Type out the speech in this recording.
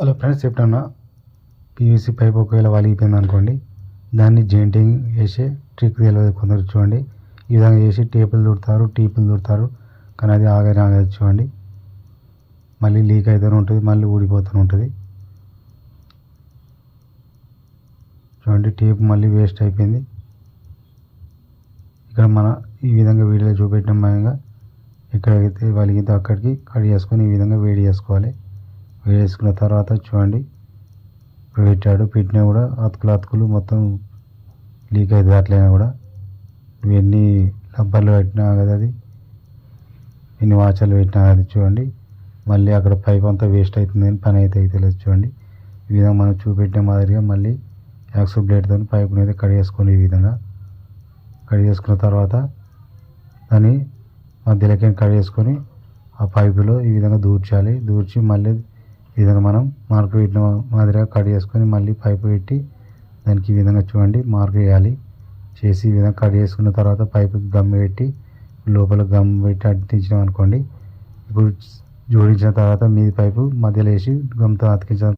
Hello friends ఎప్పుడన్నా PVC pipe ఒకవేళ వలిగిపోయింది అనుకోండి దాన్ని జెయింటింగ్ వేసే ట్రిక్ తెలియదు కొందరు చూడండి. ఈ విధంగా చేసి టేపులు దుడతారు టీపులు దుడతారు కానీ అది ఆగని ఆగదు చూడండి. మళ్ళీ లీక్ అవుతూనే ఉంటుంది మళ్ళీ ఊడిపోతూనే ఉంటుంది. చూడండి టేప్ మళ్ళీ వేస్ట్ అయిపోయింది. ఇక్కడ మన ఈ విధంగా వీడియోలో చూపెట్టిన విధంగా ఎక్కడైతే వలిగిందో అక్కడికి కట్ చేసుకొని ఈ విధంగా వేడి చేసుకోవాలి. వేడి తర్వాత చూడండి. పెట్టాడు. పెట్టినా కూడా అతుకులు అతుకులు మొత్తం లీక్ అవుతుంది అట్లయినా కూడా. నువ్వు ఎన్ని రబ్బర్లు పెట్టినా కదా అది. ఎన్ని వాచర్లు పెట్టినా అది చూడండి. మళ్ళీ అక్కడ పైప్ అంతా వేస్ట్ అవుతుంది అని పని అయితే అయితే లేదు చూడండి. ఈ విధంగా మనం చూపెట్టిన మాదిరిగా మళ్ళీ యాక్సో బ్లేడ్తో పైపుని అయితే కట్ చేసుకొని ఈ విధంగా కట్ చేసుకున్న తర్వాత దాన్ని మధ్యలోకి కట్ చేసుకొని ఆ పైపులో ఈ విధంగా దూర్చాలి. దూర్చి మళ్ళీ ఈ విధంగా మనం మార్క్ పెట్టిన మాదిరిగా కట్ చేసుకొని మళ్ళీ పైపు పెట్టి దానికి ఈ విధంగా చూడండి మార్క్ వేయాలి. చేసి ఈ విధంగా కట్ చేసుకున్న తర్వాత పైపుకి గమ్ పెట్టి లోపల గమ్ పెట్టి అంటించినాం అనుకోండి ఇప్పుడు జోడించిన తర్వాత మీది పైపు మధ్యలో వేసి గమ్తో అతికించిన